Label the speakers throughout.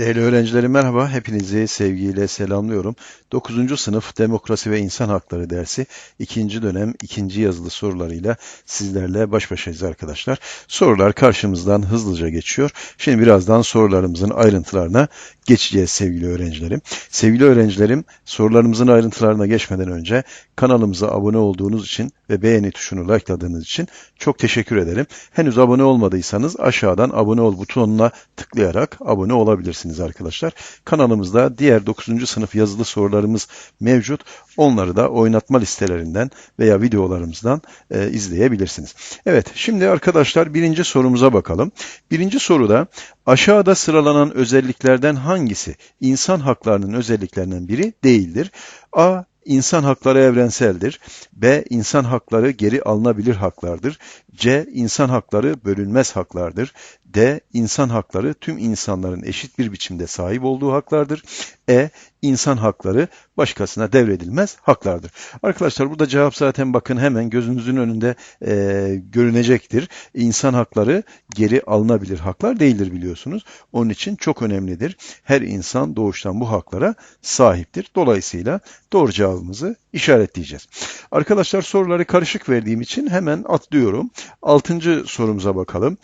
Speaker 1: Değerli öğrencilerim merhaba. Hepinizi sevgiyle selamlıyorum. 9. sınıf Demokrasi ve İnsan Hakları dersi 2. dönem 2. yazılı sorularıyla sizlerle baş başayız arkadaşlar. Sorular karşımızdan hızlıca geçiyor. Şimdi birazdan sorularımızın ayrıntılarına geçeceğiz sevgili öğrencilerim. Sevgili öğrencilerim sorularımızın ayrıntılarına geçmeden önce kanalımıza abone olduğunuz için ve beğeni tuşunu likeladığınız için çok teşekkür ederim. Henüz abone olmadıysanız aşağıdan abone ol butonuna tıklayarak abone olabilirsiniz arkadaşlar. Kanalımızda diğer 9. sınıf yazılı sorularımız mevcut. Onları da oynatma listelerinden veya videolarımızdan e, izleyebilirsiniz. Evet şimdi arkadaşlar birinci sorumuza bakalım. Birinci soruda aşağıda sıralanan özelliklerden hangisi insan haklarının özelliklerinden biri değildir? A. İnsan hakları evrenseldir. B. İnsan hakları geri alınabilir haklardır. C. İnsan hakları bölünmez haklardır. D. İnsan hakları tüm insanların eşit bir biçimde sahip olduğu haklardır. E. İnsan hakları başkasına devredilmez haklardır. Arkadaşlar burada cevap zaten bakın hemen gözünüzün önünde e, görünecektir. İnsan hakları geri alınabilir haklar değildir biliyorsunuz. Onun için çok önemlidir. Her insan doğuştan bu haklara sahiptir. Dolayısıyla doğru cevabımızı işaretleyeceğiz. Arkadaşlar soruları karışık verdiğim için hemen atlıyorum. Altıncı sorumuza bakalım.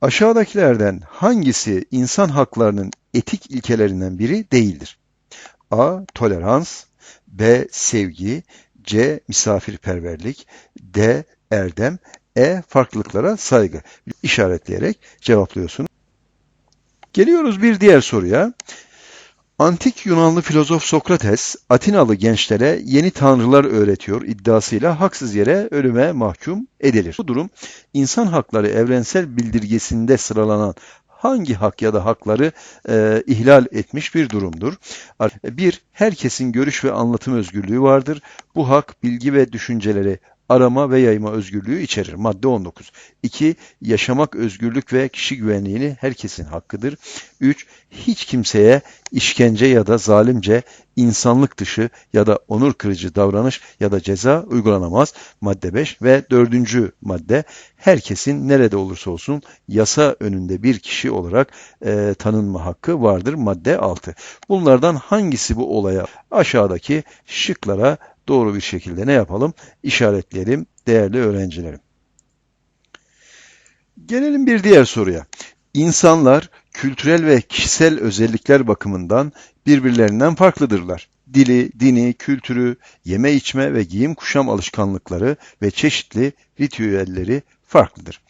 Speaker 1: Aşağıdakilerden hangisi insan haklarının etik ilkelerinden biri değildir? A. Tolerans B. Sevgi C. Misafirperverlik D. Erdem E. Farklılıklara saygı işaretleyerek cevaplıyorsunuz. Geliyoruz bir diğer soruya. Antik Yunanlı filozof Sokrates, Atinalı gençlere yeni tanrılar öğretiyor iddiasıyla haksız yere ölüme mahkum edilir. Bu durum insan hakları evrensel bildirgesinde sıralanan hangi hak ya da hakları e, ihlal etmiş bir durumdur. Bir, herkesin görüş ve anlatım özgürlüğü vardır. Bu hak bilgi ve düşünceleri arama ve yayma özgürlüğü içerir. Madde 19. 2. Yaşamak özgürlük ve kişi güvenliğini herkesin hakkıdır. 3. Hiç kimseye işkence ya da zalimce insanlık dışı ya da onur kırıcı davranış ya da ceza uygulanamaz. Madde 5 ve 4. madde herkesin nerede olursa olsun yasa önünde bir kişi olarak e, tanınma hakkı vardır. Madde 6. Bunlardan hangisi bu olaya aşağıdaki şıklara doğru bir şekilde ne yapalım? İşaretleyelim değerli öğrencilerim. Gelelim bir diğer soruya. İnsanlar kültürel ve kişisel özellikler bakımından birbirlerinden farklıdırlar. Dili, dini, kültürü, yeme içme ve giyim kuşam alışkanlıkları ve çeşitli ritüelleri farklıdır.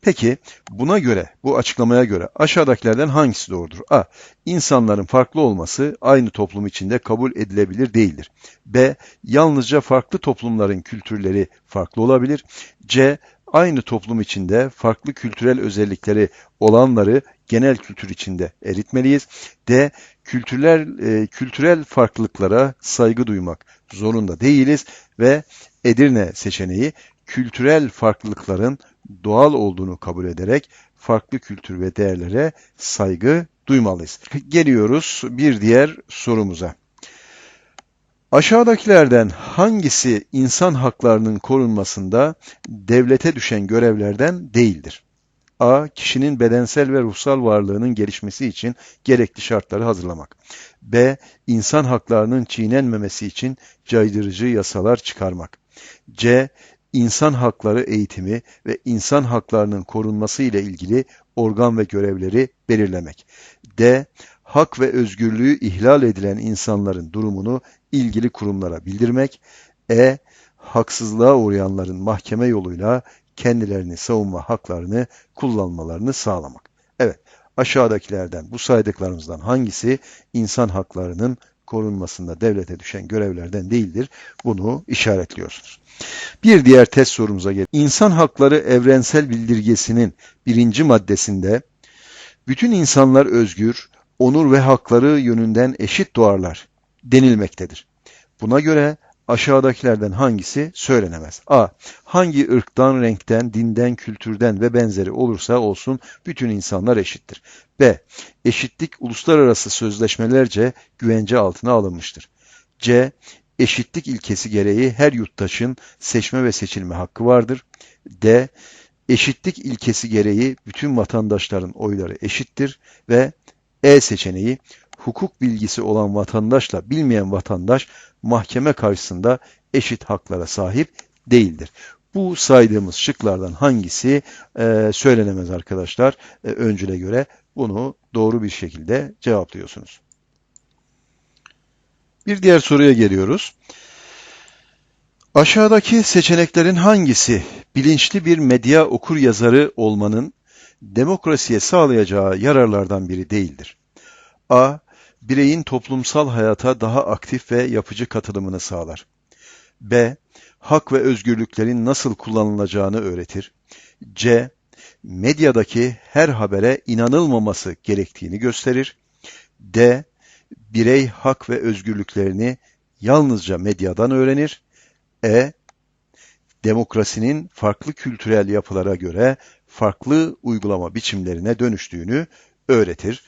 Speaker 1: Peki buna göre, bu açıklamaya göre aşağıdakilerden hangisi doğrudur? A. İnsanların farklı olması aynı toplum içinde kabul edilebilir değildir. B. Yalnızca farklı toplumların kültürleri farklı olabilir. C. Aynı toplum içinde farklı kültürel özellikleri olanları genel kültür içinde eritmeliyiz. D. Kültürler, e, kültürel farklılıklara saygı duymak zorunda değiliz ve Edirne seçeneği kültürel farklılıkların doğal olduğunu kabul ederek farklı kültür ve değerlere saygı duymalıyız. Geliyoruz bir diğer sorumuza. Aşağıdakilerden hangisi insan haklarının korunmasında devlete düşen görevlerden değildir? A. Kişinin bedensel ve ruhsal varlığının gelişmesi için gerekli şartları hazırlamak. B. İnsan haklarının çiğnenmemesi için caydırıcı yasalar çıkarmak. C insan hakları eğitimi ve insan haklarının korunması ile ilgili organ ve görevleri belirlemek. D. Hak ve özgürlüğü ihlal edilen insanların durumunu ilgili kurumlara bildirmek. E. Haksızlığa uğrayanların mahkeme yoluyla kendilerini savunma haklarını kullanmalarını sağlamak. Evet, aşağıdakilerden bu saydıklarımızdan hangisi insan haklarının korunmasında devlete düşen görevlerden değildir? Bunu işaretliyorsunuz. Bir diğer test sorumuza gel. İnsan hakları evrensel bildirgesinin birinci maddesinde bütün insanlar özgür, onur ve hakları yönünden eşit doğarlar denilmektedir. Buna göre aşağıdakilerden hangisi söylenemez? A. Hangi ırktan, renkten, dinden, kültürden ve benzeri olursa olsun bütün insanlar eşittir. B. Eşitlik uluslararası sözleşmelerce güvence altına alınmıştır. C eşitlik ilkesi gereği her yurttaşın seçme ve seçilme hakkı vardır. D. Eşitlik ilkesi gereği bütün vatandaşların oyları eşittir ve E seçeneği hukuk bilgisi olan vatandaşla bilmeyen vatandaş mahkeme karşısında eşit haklara sahip değildir. Bu saydığımız şıklardan hangisi e, söylenemez arkadaşlar e, öncüle göre bunu doğru bir şekilde cevaplıyorsunuz. Bir diğer soruya geliyoruz. Aşağıdaki seçeneklerin hangisi bilinçli bir medya okur yazarı olmanın demokrasiye sağlayacağı yararlardan biri değildir? A. Bireyin toplumsal hayata daha aktif ve yapıcı katılımını sağlar. B. Hak ve özgürlüklerin nasıl kullanılacağını öğretir. C. Medyadaki her habere inanılmaması gerektiğini gösterir. D. Birey hak ve özgürlüklerini yalnızca medyadan öğrenir. E. Demokrasinin farklı kültürel yapılara göre farklı uygulama biçimlerine dönüştüğünü öğretir.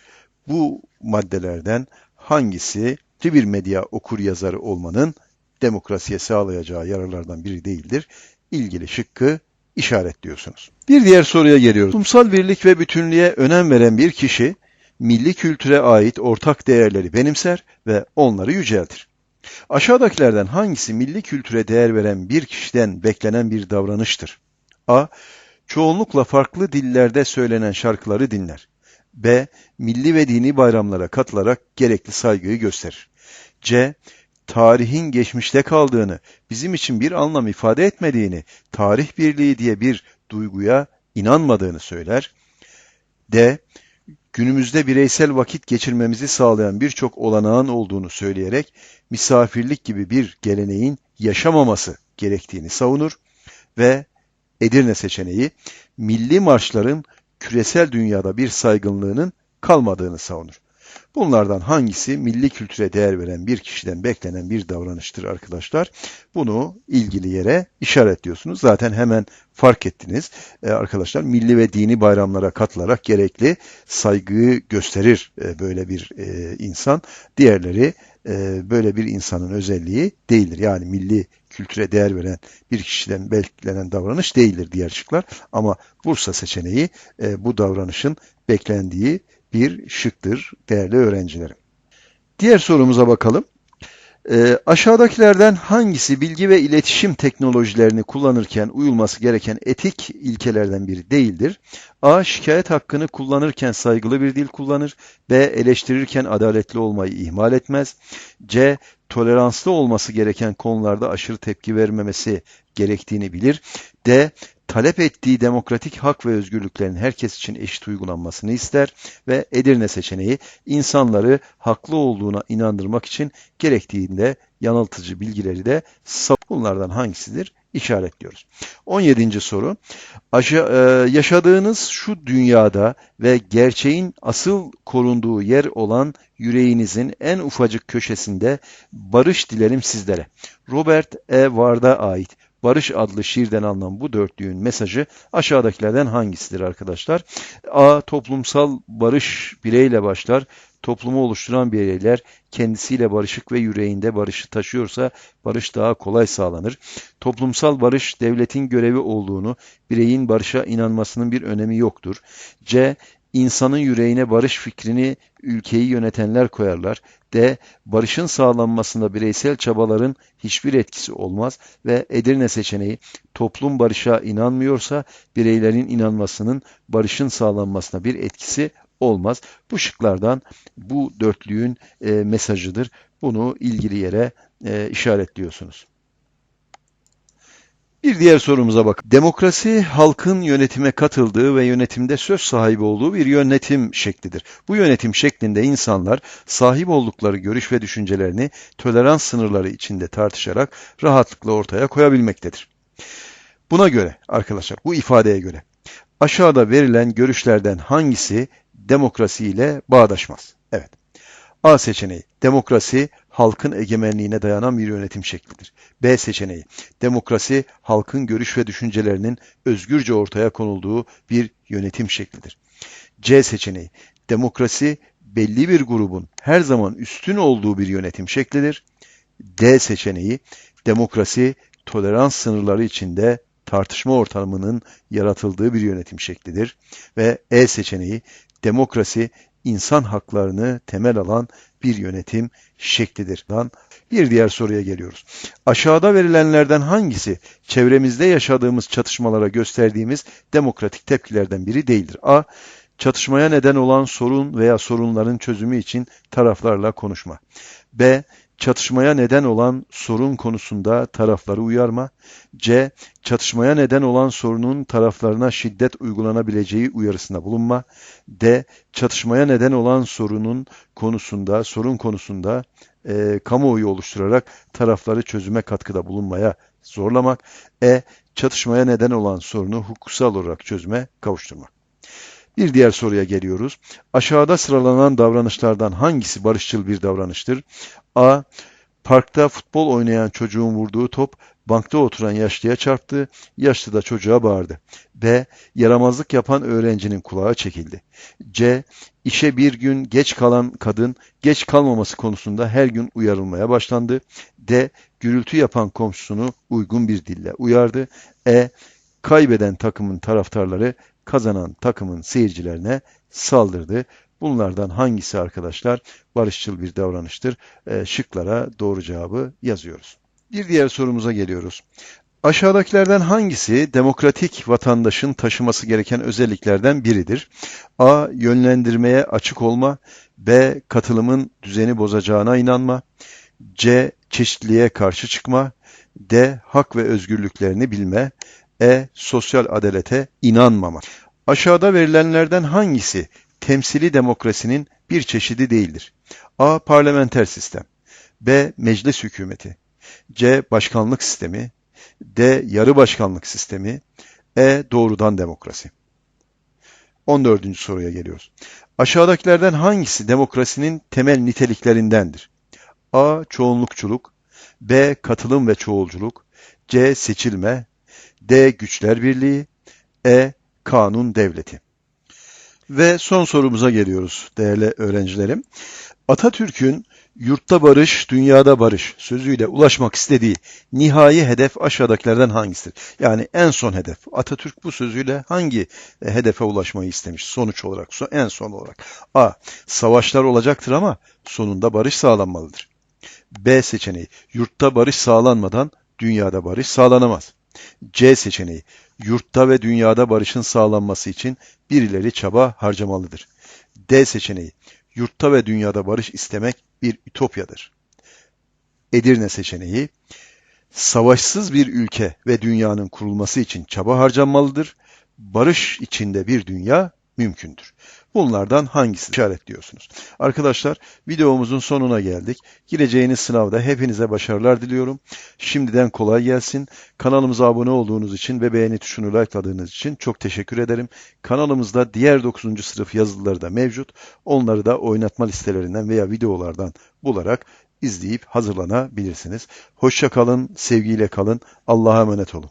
Speaker 1: Bu maddelerden hangisi bir medya okur yazarı olmanın demokrasiye sağlayacağı yararlardan biri değildir? İlgili şıkkı işaretliyorsunuz. Bir diğer soruya geliyoruz. Toplumsal birlik ve bütünlüğe önem veren bir kişi milli kültüre ait ortak değerleri benimser ve onları yüceltir. Aşağıdakilerden hangisi milli kültüre değer veren bir kişiden beklenen bir davranıştır? A. Çoğunlukla farklı dillerde söylenen şarkıları dinler. B. Milli ve dini bayramlara katılarak gerekli saygıyı gösterir. C. Tarihin geçmişte kaldığını, bizim için bir anlam ifade etmediğini, tarih birliği diye bir duyguya inanmadığını söyler. D. Günümüzde bireysel vakit geçirmemizi sağlayan birçok olanağın olduğunu söyleyerek misafirlik gibi bir geleneğin yaşamaması gerektiğini savunur ve Edirne seçeneği milli marşların küresel dünyada bir saygınlığının kalmadığını savunur. Bunlardan hangisi milli kültüre değer veren bir kişiden beklenen bir davranıştır arkadaşlar? Bunu ilgili yere işaretliyorsunuz. Zaten hemen fark ettiniz ee, arkadaşlar. Milli ve dini bayramlara katılarak gerekli saygıyı gösterir e, böyle bir e, insan. Diğerleri e, böyle bir insanın özelliği değildir. Yani milli kültüre değer veren bir kişiden beklenen davranış değildir diğer şıklar. Ama Bursa seçeneği e, bu davranışın beklendiği bir şıktır değerli öğrencilerim. Diğer sorumuza bakalım. E, aşağıdakilerden hangisi bilgi ve iletişim teknolojilerini kullanırken uyulması gereken etik ilkelerden biri değildir? A. Şikayet hakkını kullanırken saygılı bir dil kullanır. B. Eleştirirken adaletli olmayı ihmal etmez. C. Toleranslı olması gereken konularda aşırı tepki vermemesi gerektiğini bilir. D talep ettiği demokratik hak ve özgürlüklerin herkes için eşit uygulanmasını ister ve Edirne seçeneği insanları haklı olduğuna inandırmak için gerektiğinde yanıltıcı bilgileri de bunlardan hangisidir? İşaretliyoruz. 17. soru. Aşa, e, yaşadığınız şu dünyada ve gerçeğin asıl korunduğu yer olan yüreğinizin en ufacık köşesinde barış dilerim sizlere. Robert E. Ward'a ait Barış adlı şiirden alınan bu dörtlüğün mesajı aşağıdakilerden hangisidir arkadaşlar? A. Toplumsal barış bireyle başlar. Toplumu oluşturan bireyler kendisiyle barışık ve yüreğinde barışı taşıyorsa barış daha kolay sağlanır. Toplumsal barış devletin görevi olduğunu, bireyin barışa inanmasının bir önemi yoktur. C insanın yüreğine barış fikrini ülkeyi yönetenler koyarlar. D. Barışın sağlanmasında bireysel çabaların hiçbir etkisi olmaz ve Edirne seçeneği toplum barışa inanmıyorsa bireylerin inanmasının barışın sağlanmasına bir etkisi olmaz. Bu şıklardan bu dörtlüğün e, mesajıdır. Bunu ilgili yere e, işaretliyorsunuz. Bir diğer sorumuza bak. Demokrasi halkın yönetime katıldığı ve yönetimde söz sahibi olduğu bir yönetim şeklidir. Bu yönetim şeklinde insanlar sahip oldukları görüş ve düşüncelerini tolerans sınırları içinde tartışarak rahatlıkla ortaya koyabilmektedir. Buna göre arkadaşlar bu ifadeye göre aşağıda verilen görüşlerden hangisi demokrasi ile bağdaşmaz? Evet. A seçeneği demokrasi halkın egemenliğine dayanan bir yönetim şeklidir. B seçeneği demokrasi halkın görüş ve düşüncelerinin özgürce ortaya konulduğu bir yönetim şeklidir. C seçeneği demokrasi belli bir grubun her zaman üstün olduğu bir yönetim şeklidir. D seçeneği demokrasi tolerans sınırları içinde tartışma ortamının yaratıldığı bir yönetim şeklidir ve E seçeneği demokrasi insan haklarını temel alan bir yönetim şeklidir. Bir diğer soruya geliyoruz. Aşağıda verilenlerden hangisi çevremizde yaşadığımız çatışmalara gösterdiğimiz demokratik tepkilerden biri değildir? A. Çatışmaya neden olan sorun veya sorunların çözümü için taraflarla konuşma. B. Çatışmaya neden olan sorun konusunda tarafları uyarma. C. Çatışmaya neden olan sorunun taraflarına şiddet uygulanabileceği uyarısında bulunma. D. Çatışmaya neden olan sorunun konusunda, sorun konusunda e, kamuoyu oluşturarak tarafları çözüme katkıda bulunmaya zorlamak. E. Çatışmaya neden olan sorunu hukuksal olarak çözüme kavuşturmak. Bir diğer soruya geliyoruz. Aşağıda sıralanan davranışlardan hangisi barışçıl bir davranıştır? A. Parkta futbol oynayan çocuğun vurduğu top bankta oturan yaşlıya çarptı, yaşlı da çocuğa bağırdı. B. Yaramazlık yapan öğrencinin kulağı çekildi. C. İşe bir gün geç kalan kadın geç kalmaması konusunda her gün uyarılmaya başlandı. D. Gürültü yapan komşusunu uygun bir dille uyardı. E. Kaybeden takımın taraftarları kazanan takımın seyircilerine saldırdı. Bunlardan hangisi arkadaşlar barışçıl bir davranıştır? E, şıklara doğru cevabı yazıyoruz. Bir diğer sorumuza geliyoruz. Aşağıdakilerden hangisi demokratik vatandaşın taşıması gereken özelliklerden biridir? A. Yönlendirmeye açık olma. B. Katılımın düzeni bozacağına inanma. C. Çeşitliliğe karşı çıkma. D. Hak ve özgürlüklerini bilme. E. Sosyal adalete inanmama. Aşağıda verilenlerden hangisi temsili demokrasinin bir çeşidi değildir? A. Parlamenter sistem. B. Meclis hükümeti. C. Başkanlık sistemi. D. Yarı başkanlık sistemi. E. Doğrudan demokrasi. 14. soruya geliyoruz. Aşağıdakilerden hangisi demokrasinin temel niteliklerindendir? A. Çoğunlukçuluk. B. Katılım ve çoğulculuk. C. Seçilme. D. Güçler birliği. E. Kanun devleti. Ve son sorumuza geliyoruz değerli öğrencilerim. Atatürk'ün yurtta barış, dünyada barış sözüyle ulaşmak istediği nihai hedef aşağıdakilerden hangisidir? Yani en son hedef. Atatürk bu sözüyle hangi e, hedefe ulaşmayı istemiş sonuç olarak, en son olarak? A. Savaşlar olacaktır ama sonunda barış sağlanmalıdır. B seçeneği. Yurtta barış sağlanmadan dünyada barış sağlanamaz. C seçeneği. Yurtta ve dünyada barışın sağlanması için birileri çaba harcamalıdır. D seçeneği. Yurtta ve dünyada barış istemek bir ütopyadır. Edirne seçeneği. Savaşsız bir ülke ve dünyanın kurulması için çaba harcanmalıdır. Barış içinde bir dünya mümkündür. Bunlardan hangisi işaretliyorsunuz? Arkadaşlar videomuzun sonuna geldik. Gireceğiniz sınavda hepinize başarılar diliyorum. Şimdiden kolay gelsin. Kanalımıza abone olduğunuz için ve beğeni tuşunu likeladığınız için çok teşekkür ederim. Kanalımızda diğer 9. sınıf yazılıları da mevcut. Onları da oynatma listelerinden veya videolardan bularak izleyip hazırlanabilirsiniz. Hoşça kalın, sevgiyle kalın. Allah'a emanet olun.